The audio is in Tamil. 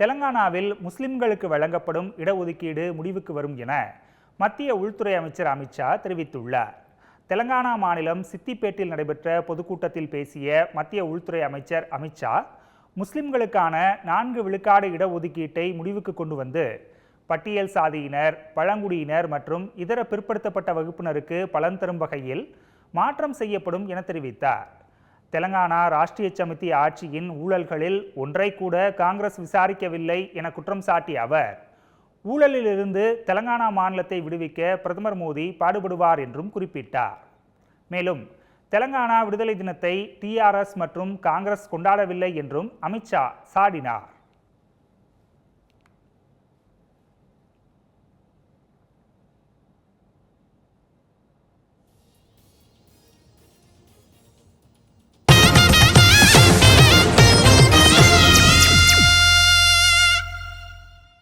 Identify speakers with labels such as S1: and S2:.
S1: தெலங்கானாவில் முஸ்லிம்களுக்கு வழங்கப்படும் இடஒதுக்கீடு முடிவுக்கு வரும் என மத்திய உள்துறை அமைச்சர் அமித்ஷா தெரிவித்துள்ளார். தெலங்கானா மாநிலம் சித்திப்பேட்டில் நடைபெற்ற பொதுக்கூட்டத்தில் பேசிய மத்திய உள்துறை அமைச்சர் அமித்ஷா முஸ்லிம்களுக்கான நான்கு விழுக்காடு இடஒதுக்கீட்டை முடிவுக்கு கொண்டு வந்து பட்டியல் சாதியினர் பழங்குடியினர் மற்றும் இதர பிற்படுத்தப்பட்ட வகுப்பினருக்கு பலன் தரும் வகையில் மாற்றம் செய்யப்படும் என தெரிவித்தார். தெலங்கானா ராஷ்டிரிய சமிதி ஆட்சியின் ஊழல்களில் ஒன்றை கூட காங்கிரஸ் விசாரிக்கவில்லை என குற்றம் சாட்டிய அவர் ஊழலிலிருந்து தெலங்கானா மாநிலத்தை விடுவிக்க பிரதமர் மோடி பாடுபடுவார் என்றும் குறிப்பிட்டார். மேலும் தெலங்கானா விடுதலை தினத்தை டிஆர்எஸ் மற்றும் காங்கிரஸ் கொண்டாடவில்லை என்றும் அமித்ஷா சாடினார்.